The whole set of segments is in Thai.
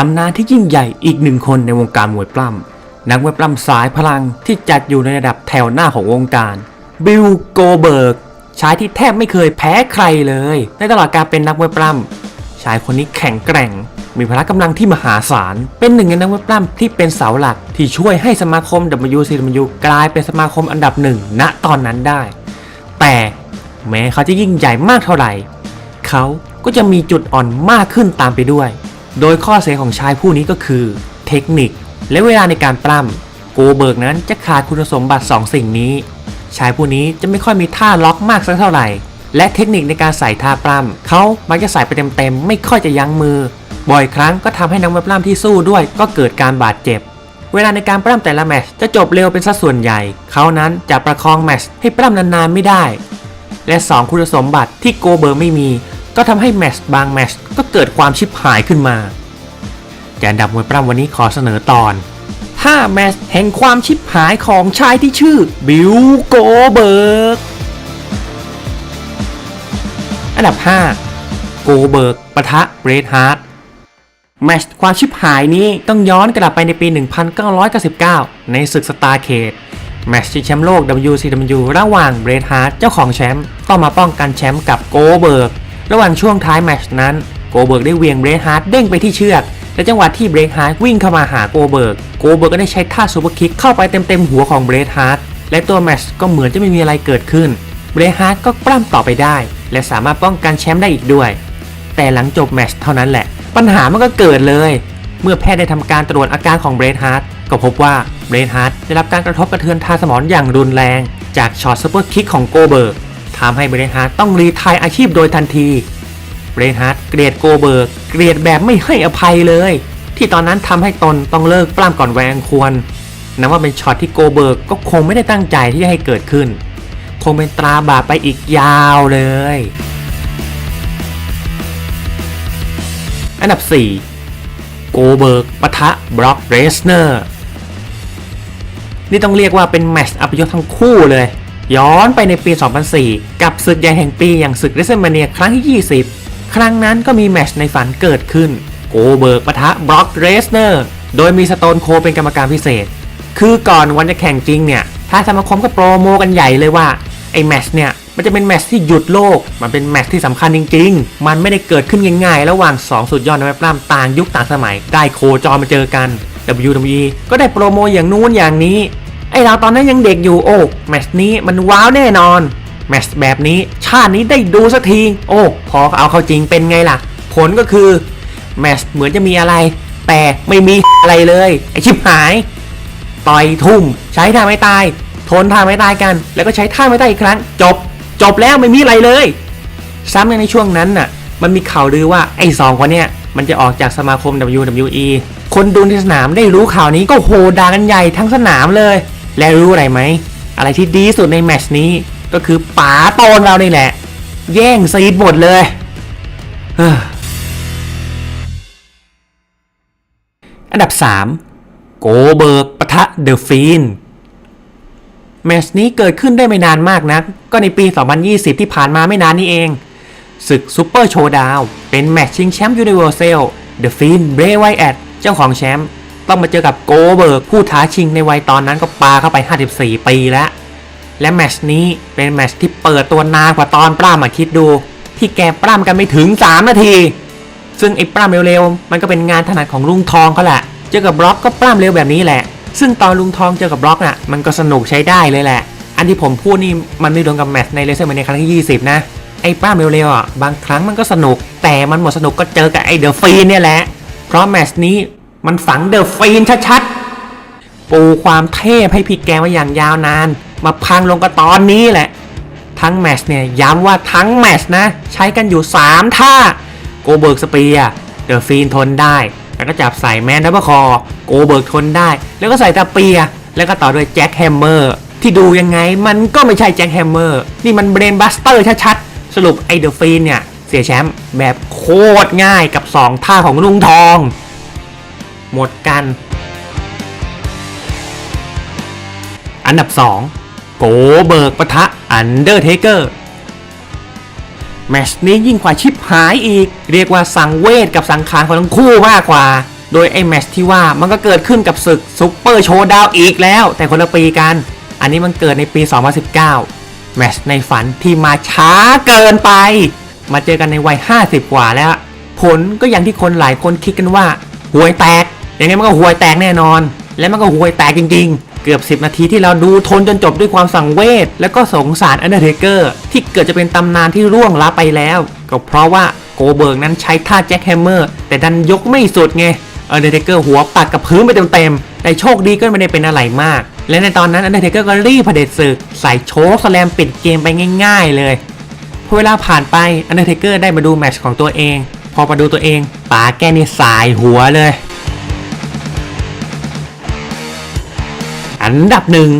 ตำนานที่ยิ่งใหญ่อีกหนึ่งคนในวงการมวยปล้ำนักมวยปล้ำสายพลังที่จัดอยู่ในระดับแถวหน้าของวงการ บิลโกเบิร์กชายที่แทบไม่เคยแพ้ใครเลย ในตลอดการเป็นนักมวยปล้ำชายคนนี้แข็งแกร่ง มีพละกำลังที่มหาศาล เป็นหนึ่งในนักมวยปล้ำที่เป็นเสาหลักที่ช่วยให้สมาคม WCW กลายเป็นสมาคมอันดับหนึ่งณตอนนั้นได้ แต่แม้เขาจะยิ่งใหญ่มากเท่าไหร่ เขาก็จะมีจุดอ่อนมากขึ้นตามไปด้วย โดยข้อเสียของชายผู้นี้ก็คือ เทคนิค และเวลาในการปล้ำโกเบิร์กนั้นจะขาดคุณสมบัติ 2 สิ่งนี้ ชายผู้นี้จะไม่ค่อยมีท่าล็อกมากสักเท่าไหร่ และเทคนิคในการใส่ท่าปล้ำเขามักจะใส่ไปเต็มๆไม่ค่อยจะยั้งมือ บ่อยครั้งก็ทำให้นักมวยปล้ำที่สู้ด้วยก็เกิดการบาดเจ็บ เวลาในการปล้ำแต่ละแมชจะจบเร็วเป็นสัดส่วนใหญ่ เขานั้นจะประคองแมชให้ปล้ำนานๆไม่ได้ และ 2 คุณสมบัติที่โกเบอร์กไม่มี ก็ทำให้แมชบางแมชก็เกิดความชิบหายขึ้นมาจานดับมวยปล้ำวันนี้ขอเสนอตอน 5 แมชแห่งความชิบหายของชายที่ชื่อบิลโกเบิร์ก อันดับ 5 โกเบิร์กปะทะเบรดฮาร์ดแมชความชิบหายนี้ต้องย้อนกลับไปในปี 1999 ในศึกสตาร์เคดแมชชิงแชมป์โลก WCW ระหว่างเบรดฮาร์ดเจ้าของแชมป์ต้องมาป้องกันแชมป์กับโกเบิร์ก ระหว่างช่วงท้ายแมชนั้นโกเบิร์กได้เวียงเบรฮาร์ดเด้งไปที่เชือกและจังหวะที่เบรฮาร์ดวิ่งเข้ามาหาโกเบิร์กโกเบิร์กก็ได้ใช้ท่าซูเปอร์คิกเข้าไปเต็มๆหัวของเบรฮาร์ดและตัวแมชก็เหมือนจะไม่มีอะไรเกิดขึ้นเบรฮาร์ดก็ปล้ำต่อไปได้ และสามารถป้องกันแชมป์ได้อีกด้วย แต่หลังจบแมชเท่านั้นแหละ ปัญหามันก็เกิดเลย เมื่อแพทย์ได้ทำการตรวจอาการของเบรฮาร์ดก็พบว่าเบรฮาร์ดได้รับการกระทบกระเทือนทางสมองอย่างรุนแรง จากช็อตซูเปอร์คิกของโกเบิร์ก ทำให้เบรดฮาร์ดต้องรีไทายอาชีพโดยทันทีเบรดฮาร์ดเกลียดโกเบิร์กเกลียดแบบไม่ให้อภัยเลย ที่ตอนนั้นทำให้ตนต้องเลิกปล้ำก่อนแวงควรนับว่าเป็นช็อตที่โกเบิร์กก็คงไม่ได้ตั้งใจที่จะให้เกิดขึ้น คงเป็นตราบาปไปอีกยาวเลย อันดับ 4 โกเบิร์กปะทะบล็อกเรสเนอร์นี่ต้องเรียกว่าเป็นแมตช์อัปยศทั้งคู่เลย ย้อนไปในปี 2004 กับศึกใหญ่แห่งปีอย่างศึกเรสเมเนียครั้งที่ 20 ครั้งนั้นก็มีแมชในฝันเกิดขึ้น โกเบิร์กปะทะบล็อกเรสเนอร์ โดยมีสโตนโคเป็นกรรมการพิเศษ คือก่อนวันจะแข่งจริงเนี่ยทางสมาคมก็โปรโมกันใหญ่เลยว่า ไอ้แมชเนี่ย มันจะเป็นแมชที่หยุดโลก มันเป็นแมชที่สำคัญจริง ๆ มันไม่ได้เกิดขึ้นง่ายๆ ระหว่าง 2 สุดยอดนักมวยปล้ำต่างยุคต่างสมัย ได้โคจรมาเจอกัน WWE ก็ได้โปรโมอย่างนู้นอย่างนี้ เราตอนนั้นยังเด็กอยู่โอ้แมตช์นี้มันว้าวแน่นอน แมตช์แบบนี้ชาตินี้ได้ดูสักที โอ้พอเอาเข้าจริงเป็นไงล่ะ ผลก็คือแมตช์เหมือนจะมีอะไร แต่ไม่มีอะไรเลยไอชิบหาย ต่อยทุ่มใช้ท่าไม่ตาย ทนท่าไม่ตายกัน แล้วก็ใช้ท่าไม่ตายอีกครั้ง จบ จบแล้วไม่มีอะไรเลย ซ้ำยังในช่วงนั้นน่ะ มันมีข่าวลือว่าไอ้สองคนเนี้ยมันจะออกจากสมาคม WWE คนดูในสนามได้รู้ข่าวนี้ก็โหด่ากันใหญ่ทั้งสนามเลย และรู้อะไรไหม อะไรที่ดีสุดในแมชนี้ ก็คือป๋าโตนเรานี่แหละ แย่งซีดหมดเลย อันดับ 3 โกเบิร์กปะทะเดอะฟีนแมชนี้เกิดขึ้นได้ไม่นานมากนัก ก็ในปี 2020 ที่ผ่านมาไม่นานนี้เองศึกซูเปอร์โชว์ดาวเป็นแมตช์ชิงแชมป์ยูนิเวอร์แซลเดอะฟินเบรไวแอดเจ้าของแชมป์ ต้องมาเจอกับโกเบิร์กผู้ท้าชิงในวัยตอนนั้นก็ปาเข้าไป 54 ปีแล้ว และแมชนี้เป็นแมชที่เปิดตัวนานกว่าตอนปล้ำมาคิดดู ที่แกปล้ำกันไม่ถึง 3 นาที ซึ่งไอ้ปล้ำเร็วๆ มันก็เป็นงานถนัดของลุงทองเขาแหละเจอกับบล็อกก็ปล้ำเร็วแบบนี้แหละ ซึ่งตอนลุงทองเจอกับบล็อกน่ะมันก็สนุกใช้ได้เลยแหละ อันที่ผมพูดนี่มันไม่รวมกับแมชในเลเซอร์แมนในครั้งที่ 20 นะไอ้ปล้ำเร็วๆอะบางครั้งมันก็สนุก แต่มันหมดสนุกก็เจอกับไอ้เดอะฟีนเนี่ยแหละ เพราะแมชนี้ มันฝังเดอะฟีนชัดๆ ปูความเทพให้พี่แกมาอย่างยาวนาน มาพังลงกับตอนนี้แหละ ทั้งแมชเนี่ยย้ำว่าทั้งแมชนะ ใช้กันอยู่ 3 ท่า โกเบิร์กสเปียเดอะฟีนทนได้ แล้วก็จับใส่แมนดับเบิลคอโกเบิร์กทนได้ แล้วก็ใส่ตะเปีย แล้วก็ต่อด้วยแจ็คแฮมเมอร์ที่ดูยังไงมันก็ไม่ใช่แจ็คแฮมเมอร์นี่มันเบรนบัสเตอร์ชัดๆ สรุปไอเดอะฟีนเนี่ยเสียแชมป์แบบโคตรง่ายกับ 2 ท่าของลุงทอง หมดกัน อันดับ 2 โกเบิร์กปะทะอันเดอร์เทเกอร์แมชนี้ยิ่งกว่าชิปหายอีก เรียกว่าสังเวชกับสังขารของทั้งคู่มากกว่า โดยไอ้แมชที่ว่ามันก็เกิดขึ้นกับศึกซุปเปอร์โชว์ดาวอีกแล้ว แต่คนละปีกัน อันนี้มันเกิดในปี 2019 แมชในฝันที่มาช้าเกินไป มาเจอกันในวัย 50 กว่าแล้ว ผลก็อย่างที่คนหลายคนคิดกันว่าหวยแตก ยังไงมันก็ห่วยแตกแน่นอน และมันก็ห่วยแตกจริง ๆ เกือบ 10 นาทีที่เราดูทนจนจบด้วยความสังเวชแล้วก็สงสารอันเดอร์เทเกอร์ที่เกิดจะเป็นตำนานที่ร่วงลับไปแล้ว ก็เพราะว่าโกเบิร์กนั้นใช้ท่าแจ็คแฮมเมอร์ แต่ดันยกไม่สุดไงอันเดอร์เทเกอร์หัวปักกับพื้นไปเต็มๆแต่โชคดีก็ไม่ได้เป็นอะไรมาก และในตอนนั้นอันเดอร์เทเกอร์ก็รีบเผด็จศึกใส่โชคสแลมปิดเกมไปง่าย ๆ เลยพอเวลาผ่านไปอันเดอร์เทเกอร์ได้มาดูแมตช์ของตัวเอง พอมาดูตัวเองป๋าแกนี่สายหัวเลย อันดับหนึ่ง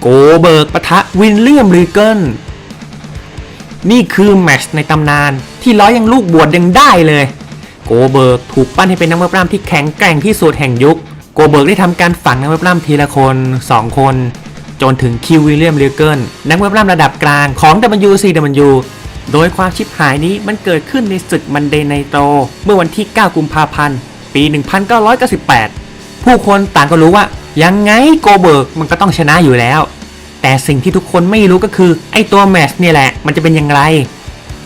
โกเบิร์กปะทะวินเลียมรีเกิลนี่คือแมชในตำนานที่ล้อยังลูกบวชยังได้เลย โกเบิร์กถูกปั้นให้เป็นนักมวยปล้ำที่แข็งแกร่งที่สุดแห่งยุค โกเบิร์กได้ทำการฝังนักมวยปล้ำทีละคน 2 คน จนถึงคิววิลเลียมรีเกิลนักมวยปล้ำระดับกลางของ WCW โดยความชิบหายนี้มันเกิดขึ้นในศึกมันเดย์ไนโตเมื่อวันที่ 9 กุมภาพันธ์ ปี 1998 ผู้คนต่างก็รู้ว่า ยังไงโกเบิร์กมันก็ต้องชนะอยู่แล้ว แต่สิ่งที่ทุกคนไม่รู้ก็คือ ไอ้ตัวแมชเนี่ยแหละ มันจะเป็นอย่างไร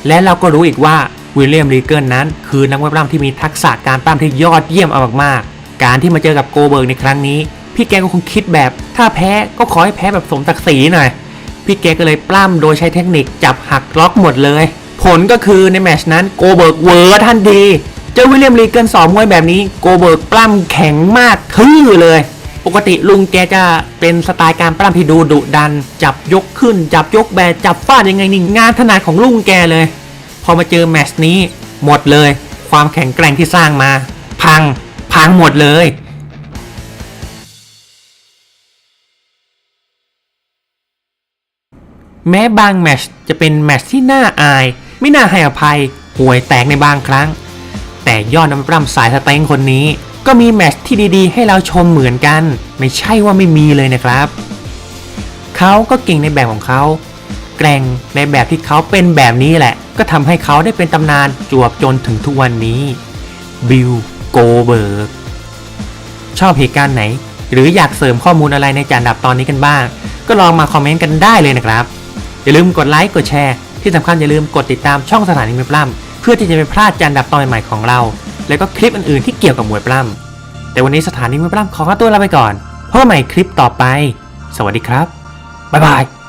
และเราก็รู้อีกว่าวิลเลียมรีเกิลนั้น คือนักมวยปล้ำที่มีทักษะการปล้ำที่ยอดเยี่ยมเอามากๆ การที่มาเจอกับโกเบิร์กในครั้งนี้ พี่แกก็คงคิดแบบ ถ้าแพ้ก็ขอให้แพ้แบบสมศักดิ์ศรีหน่อย พี่แกก็เลยปล้ำโดยใช้เทคนิคจับหักล็อกหมดเลย ผลก็คือในแมชนั้นโกเบิร์กเวอร์ทันทีเจอวิลเลียมรีเกิลสองมวยแบบนี้โกเบิร์กปล้ำแข็งมากทื่อเลย ปกติลุงแกจะเป็นสไตล์การปล้ำที่ดูดุดัน จับยกขึ้น จับยกแบจับฟาดยังไงนี่งานถนัดของลุงแกเลย พอมาเจอแมชนี้ หมดเลย ความแข็งแกร่งที่สร้างมา พัง พังหมดเลยแม้บางแมชจะเป็นแมชที่น่าอาย ไม่น่าให้อภัย ห่วยแตกในบางครั้ง แต่ยอดน้ำปล้ำสายสเต็งคนนี้ ก็มีแมตช์ที่ดีๆ ให้เราชมเหมือนกัน ไม่ใช่ว่าไม่มีเลยนะครับ เขาก็เก่งในแบบของเขา แกร่งในแบบที่เขาเป็นแบบนี้แหละ ก็ทำให้เขาได้เป็นตำนานจวบจนถึงทุกวันนี้ บิลโกเบิร์ก ชอบเหตุการณ์ไหน หรืออยากเสริมข้อมูลอะไรในจานดับตอนนี้กันบ้าง ก็ลองมาคอมเมนต์กันได้เลยนะครับ อย่าลืมกดไลค์กดแชร์ที่สำคัญอย่าลืมกดติดตามช่องสถานีมวยปล้ำเพื่อที่จะไม่พลาดจานดับตอนใหม่ๆของเรา แล้วก็คลิปอื่นๆที่เกี่ยวกับมวยปล้ำแต่วันนี้สถานีมวยปล้ำขอตัวลาไปก่อนพบกันใหม่คลิปต่อไป สวัสดีครับบ๊ายบาย